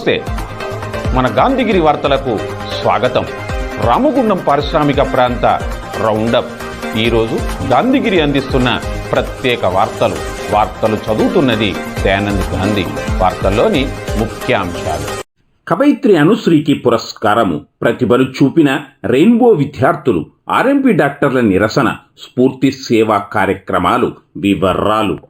నమస్తే. మన గాంధీగిరి వార్తలకు స్వాగతం. రామగుండం పారిశ్రామిక ప్రాంత రౌండప్. ఈరోజు గాంధీగిరి అందిస్తున్న ప్రత్యేక వార్తలు. వార్తలు చదువుతున్నది దయానంద్ గాంధీ. వార్తల్లోని ముఖ్యాంశాలు. కవయిత్రి అనుశ్రీకి పురస్కారము. ప్రతిభలు చూపిన రెయిన్బో విద్యార్థులు ఆర్ఎంపీ డాక్టర్ల నిరసన స్ఫూర్తి సేవా కార్యక్రమాలు వివరాలు.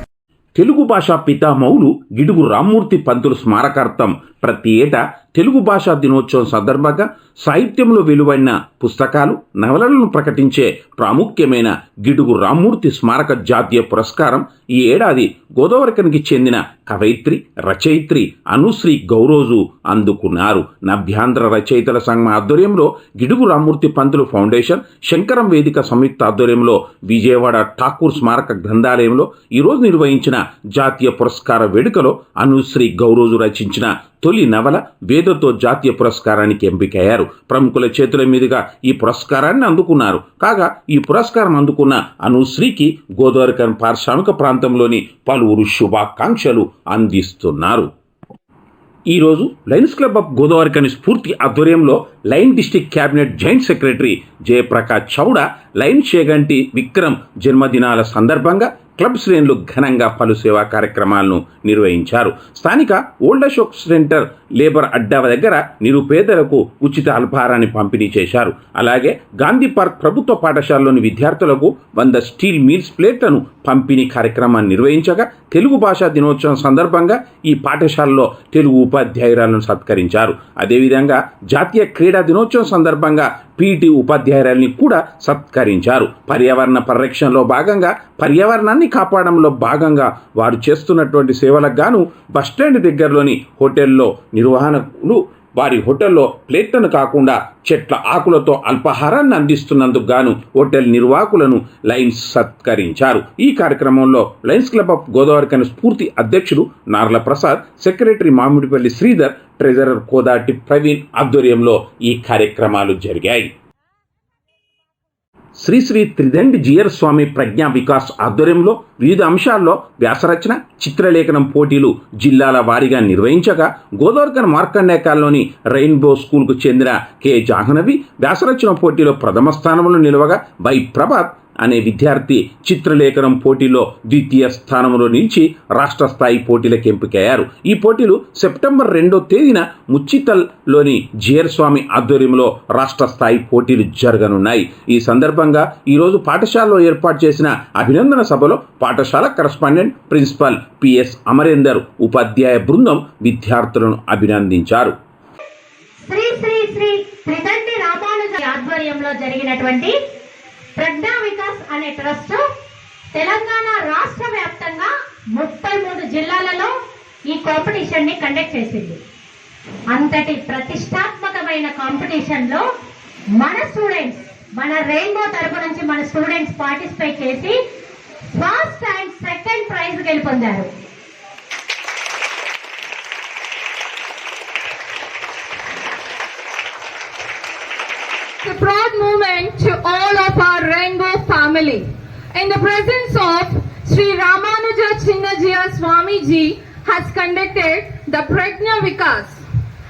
Telugu భాషా పితామౌలు గిడుగు రామ్మూర్తి పంతులు స్మారకార్థం ప్రతి ఏటా తెలుగు భాషా దినోత్సవం సందర్భంగా సాహిత్యంలో వెలువడిన పుస్తకాలు నవలలను ప్రకటించే ప్రాముఖ్యమైన గిడుగు రామ్మూర్తి స్మారక జాతీయ పురస్కారం ఈ ఏడాది గోదావరికనికి చెందిన కవయిత్రి రచయిత్రి అనుశ్రీ గౌరోజు అందుకున్నారు. నభ్యాంధ్ర రచయితల సంఘం ఆధ్వర్యంలో గిడుగు రామ్మూర్తి పంతులు ఫౌండేషన్ శంకరం వేదిక సంయుక్త ఆధ్వర్యంలో విజయవాడ ఠాకూర్ స్మారక గ్రంథాలయంలో ఈరోజు నిర్వహించిన జాతీయ పురస్కార వేడుకలో అనుశ్రీ గౌరోజు రచించిన తొలి నవల వేదతో జాతీయ పురస్కారానికి ఎంపికయ్యారు. ప్రముఖుల చేతుల మీదుగా ఈ పురస్కారాన్ని అందుకున్నారు. కాగా ఈ పురస్కారం అందుకున్న అనుశ్రీకి గోదావరికన్ పారిశ్రామిక ప్రాంతంలోని పలువురు శుభాకాంక్షలు అందిస్తున్నారు. ఈరోజు Lions club of Godavarikhani Spoorthi ఆధ్వర్యంలో lion district cabinet joint secretary Jayaprakash Chowda lion Sheganti Vikram జన్మదినాల సందర్భంగా క్లబ్ శ్రేణులు ఘనంగా పలు సేవా కార్యక్రమాలను నిర్వహించారు. స్థానిక ఓల్డ్ అశోక్ సెంటర్ లేబర్ అడ్డా దగ్గర నిరుపేదలకు ఉచిత అల్పాహారాన్ని పంపిణీ చేశారు. అలాగే గాంధీ పార్క్ ప్రభుత్వ పాఠశాలలోని విద్యార్థులకు వంద స్టీల్ మీల్స్ ప్లేట్లను పంపిణీ కార్యక్రమాన్ని నిర్వహించగా తెలుగు భాషా దినోత్సవం సందర్భంగా ఈ పాఠశాలలో తెలుగు ఉపాధ్యాయురాలను సత్కరించారు. అదేవిధంగా జాతీయ క్రీడా దినోత్సవం సందర్భంగా పీటీ ఉపాధ్యాయురాల్ని కూడా సత్కరించారు. పర్యావరణ పరిరక్షణలో భాగంగా పర్యావరణాన్ని కాపాడంలో భాగంగా వారు చేస్తున్నటువంటి సేవలకు గాను బస్టాండ్ దగ్గరలోని హోటల్లో నిర్వహణలు వారి హోటల్లో ప్లేట్లను కాకుండా చెట్ల ఆకులతో అల్పాహారాన్ని అందిస్తున్నందుకు గాను హోటల్ నిర్వాహకులను లైన్స్ సత్కరించారు. ఈ కార్యక్రమంలో Lions club of Godavarikhani Spoorthi అధ్యక్షుడు నార్ల ప్రసాద్ సెక్రటరీ మామిడిపల్లి శ్రీధర్ ట్రెజరర్ కోదాటి ప్రవీణ్ ఆధ్వర్యంలో ఈ కార్యక్రమాలు జరిగాయి. శ్రీ శ్రీ త్రిదండి జియర్ స్వామి ప్రజ్ఞా వికాస్ ఆధ్వర్యంలో వివిధ అంశాల్లో వ్యాసరచన చిత్రలేఖనం పోటీలు జిల్లాల వారీగా నిర్వహించగా గోదావరికన్ మార్కండేకాల్లోని రెయిన్బో స్కూల్కు చెందిన కె. జాహ్నవి వ్యాసరచన పోటీలో ప్రథమ స్థానంలో నిలవగా వై ప్రభాత్ అనే విద్యార్థి చిత్రలేఖనం పోటీలో ద్వితీయ స్థానంలో నిలిచి రాష్ట్ర స్థాయి పోటీలకు ఎంపికయ్యారు ఈ పోటీలు సెప్టెంబర్ రెండో తేదీన ముచ్చితల్లోని జియర్ స్వామి ఆధ్వర్యంలో రాష్ట్ర స్థాయి పోటీలు జరగనున్నాయి. ఈ సందర్భంగా ఈరోజు పాఠశాలలో ఏర్పాటు చేసిన అభినందన సభలో పాఠశాల కరస్పాండెంట్ ప్రిన్సిపల్ పిఎస్ అమరేందర్ ఉపాధ్యాయ బృందం విద్యార్థులను అభినందించారు. శ్రీ శ్రీ శ్రీ ఆధ్వర్యంలో జరిగినటువంటి ప్రజ్ఞా వికాస్ అనే ట్రస్ట్ తెలంగాణ రాష్ట్ర వ్యాప్తంగా ముప్పై మూడు జిల్లాలలో ఈ కాంపిటీషన్ని కండక్ట్ చేసింది. అంతటి ప్రతిష్టాత్మకమైన కాంపిటీషన్లో మన స్టూడెంట్స్ మన రెయిన్బో తరపు నుంచి మన స్టూడెంట్స్ పార్టిసిపేట్ చేసి ఫస్ట్ అండ్ సెకండ్ ప్రైజ్ గెలుపొందారు. A proud moment to all of our Rainbow family. In the presence of Sri Ramanuja Chinnajia Swamiji has conducted the Prajna Vikas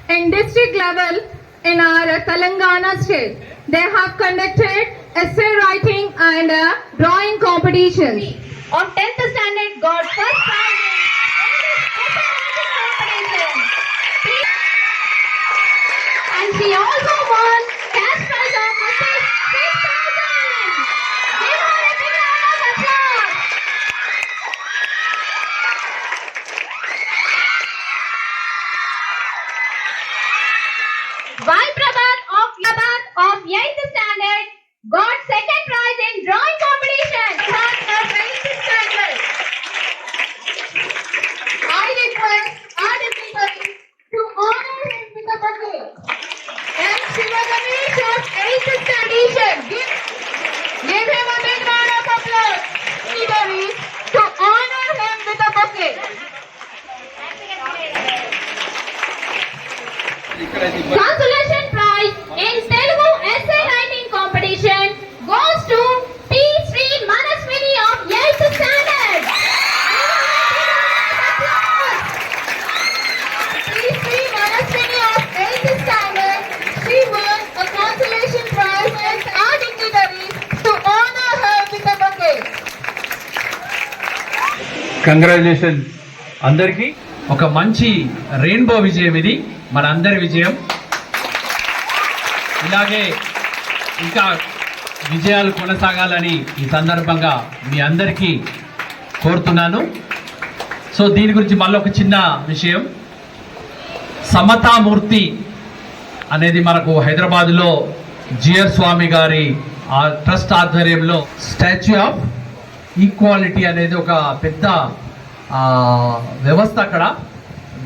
in district level in our Telangana state. They have conducted essay writing and drawing competitions. On 10th standard got first prize Vai Prabhat of Prabhat of 8th standard got second prize in drawing competition. Class of congratulation అందరికీ ఒక మంచి rainbow విజయం ఇది మన అందరి విజయం. ఇలాగే ఇంకా విజయాలు కొనసాగాలని ఈ సందర్భంగా మీ అందరికీ కోరుతున్నాను. సో దీని గురించి మళ్ళీ ఒక చిన్న విషయం. సమతామూర్తి అనేది మనకు హైదరాబాద్లో జిఆర్ స్వామి గారి ఆ ట్రస్ట్ ఆధ్వర్యంలో స్టాచ్యూ ఆఫ్ ఈక్వాలిటీ అనేది ఒక పెద్ద వ్యవస్థ అక్కడ.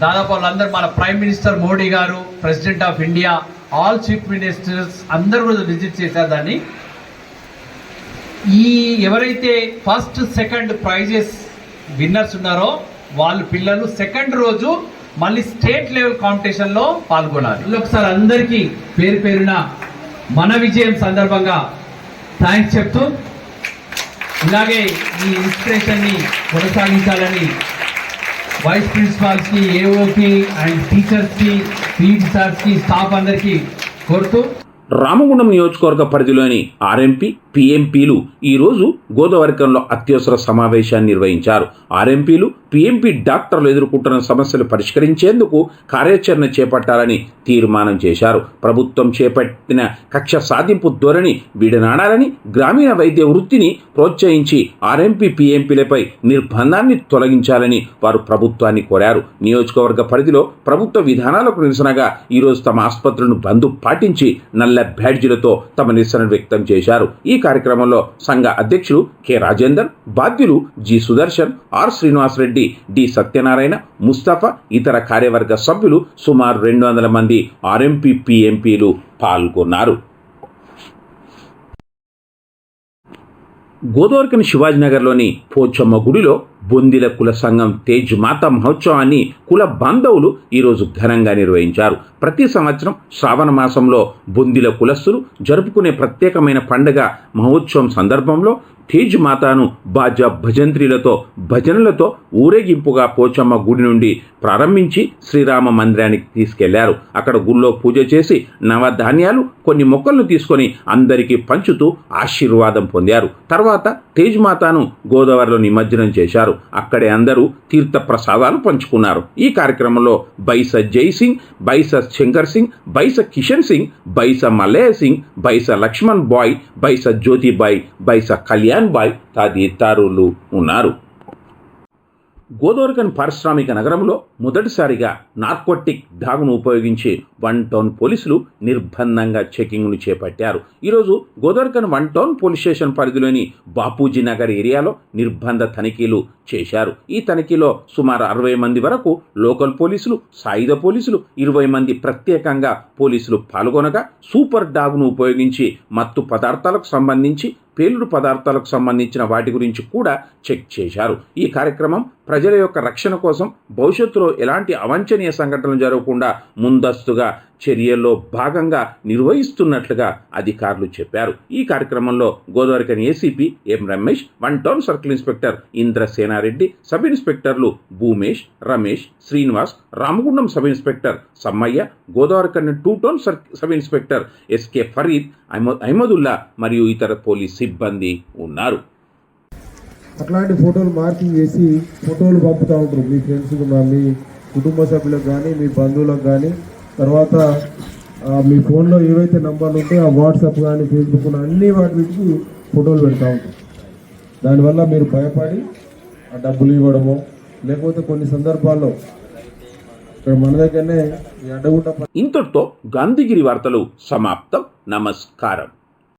దాదాపు వాళ్ళందరూ మన prime minister Modi garu president of India all chief ministers అందరూ కూడా విజిట్ చేశారు దాన్ని. ఈ ఎవరైతే ఫస్ట్ సెకండ్ ప్రైజెస్ విన్నర్స్ ఉన్నారో వాళ్ళు పిల్లలు సెకండ్ రోజు మళ్ళీ స్టేట్ లెవెల్ కాంపిటీషన్లో పాల్గొనాలి. ఒకసారి అందరికీ పేరు పేరున మన విజయం సందర్భంగా థ్యాంక్స్ చెప్తూ ఇలాగే ఈ ఇన్స్పిరేషన్ని కొనసాగించాలని వైస్ ప్రిన్సిపాల్స్కి ఏఓకి అండ్ టీచర్స్కి పీఈటీ సార్స్కి స్టాఫ్ అందరికీ కోరుతూ రామగుండం నియోజకవర్గ పరిధిలోని ఆర్ఎంపీ పిఎంపీలు ఈరోజు గోదావరికంలో అత్యవసర సమావేశాన్ని నిర్వహించారు. ఆర్ఎంపీలు పిఎంపీ డాక్టర్లు ఎదుర్కొంటున్న సమస్యలు పరిష్కరించేందుకు కార్యాచరణ చేపట్టాలని తీర్మానం చేశారు. ప్రభుత్వం చేపట్టిన కక్ష సాధింపు ధోరణి విడనాడాలని గ్రామీణ వైద్య వృత్తిని ప్రోత్సహించి ఆర్ఎంపీ పిఎంపీలపై నిర్బంధాన్ని తొలగించాలని వారు ప్రభుత్వాన్ని కోరారు. నియోజకవర్గ పరిధిలో ప్రభుత్వ విధానాలకు నిరసనగా ఈరోజు తమ ఆసుపత్రులను బంద్ పాటించి నల్ల బ్యాడ్జీలతో తమ నిరసన వ్యక్తం చేశారు. ఈ కార్యక్రమంలో సంఘ అధ్యక్షులు కె రాజేందర్ బాధ్యులు G Sudarshan R Srinivasareddy D Satyanarayana Mustafa ఇతర కార్యవర్గ సభ్యులు సుమారు రెండు వందల మంది ఆర్ఎంపీ పిఎంపీలు పాల్గొన్నారు. గోదావరికని శివాజీనగర్లోని పోచమ్మ గుడిలో బొందిల కుల సంఘం తేజ్ మాత మహోత్సవాన్ని కుల బాంధవులు ఈరోజు ఘనంగా నిర్వహించారు. ప్రతి సంవత్సరం శ్రావణ మాసంలో బొందిల కులస్తులు జరుపుకునే ప్రత్యేకమైన పండుగ మహోత్సవం సందర్భంలో తేజ్ మాతాను బాజా భజంత్రీలతో భజనలతో ఊరేగింపుగా పోచమ్మ గుడి నుండి ప్రారంభించి శ్రీరామ మందిరానికి తీసుకెళ్ళారు. అక్కడ గుళ్ళో పూజ చేసి నవధాన్యాలు కొన్ని మొక్కలను తీసుకొని అందరికీ పంచుతూ ఆశీర్వాదం పొందారు. తర్వాత తేజ్ మాతాను గోదావరిలో నిమజ్జనం చేశారు. అక్కడే అందరూ తీర్థ ప్రసాదాలు పంచుకున్నారు. ఈ కార్యక్రమంలో బైస జై సింగ్ బైస శంకర్ సింగ్ బైస కిషన్ సింగ్ బైస మలయ సింగ్ బైస లక్ష్మణ్ బాయ్ బైస జ్యోతిబాయ్ బైస కళ్యాణ్ బాయ్ తదితరులు ఉన్నారు. గోదోర్గన్ పారిశ్రామిక నగరంలో మొదటిసారిగా నార్కోటిక్ డాగును ఉపయోగించి వన్ టౌన్ పోలీసులు నిర్బంధంగా చెకింగ్ను చేపట్టారు. ఈరోజు గోదోర్గన్ వన్ టౌన్ పోలీస్ స్టేషన్ పరిధిలోని బాపూజీ నగర్ ఏరియాలో నిర్బంధ తనిఖీలు చేశారు. ఈ తనిఖీలో సుమారు అరవై మంది వరకు లోకల్ పోలీసులు సాయుధ పోలీసులు ఇరవై మంది ప్రత్యేకంగా పోలీసులు పాల్గొనగా సూపర్ డాగ్ను ఉపయోగించి మత్తు పదార్థాలకు సంబంధించి పేలుడు పదార్థాలకు సంబంధించిన వాటి గురించి కూడా చెక్ చేశారు. ఈ కార్యక్రమం ప్రజల యొక్క రక్షణ కోసం భవిష్యత్తులో ఎలాంటి అవాంఛనీయ సంఘటనలు జరగకుండా ముందస్తుగా చర్యల్లో భాగంగా నిర్వహిస్తున్నట్లుగా అధికారులు చెప్పారు. ఈ కార్యక్రమంలో Godavarikhani ACP M Ramesh one town circle inspector Indrasena Reddy sub ఇన్స్పెక్టర్లు Bhumesh Ramesh Srinivas Ramagundam sub inspector Sammaiah Godavarikhani two town sub inspector SK Farid Ahmadullah మరియు ఇతర పోలీస్ సిబ్బంది ఉన్నారు. అట్లాంటి ఫోటోలు మార్కింగ్ చేసి ఫోటోలు పంపుతూ ఉంటారు. మీ ఫ్రెండ్స్కి మీ కుటుంబ సభ్యులకు కానీ మీ బంధువులకు కానీ తర్వాత మీ ఫోన్లో ఏవైతే నంబర్లు ఉంటాయో ఆ వాట్సాప్ కానీ ఫేస్బుక్ కానీ అన్ని వాటికి ఫోటోలు పెడతా ఉంటారు. దానివల్ల మీరు భయపడి ఆ డబ్బులు ఇవ్వడము లేకపోతే కొన్ని సందర్భాల్లో ఇక్కడ మన దగ్గరనే ఈ అడ్డగుట్ట ఇంతటితో గాంధీగిరి వార్తలు సమాప్తం. నమస్కారం.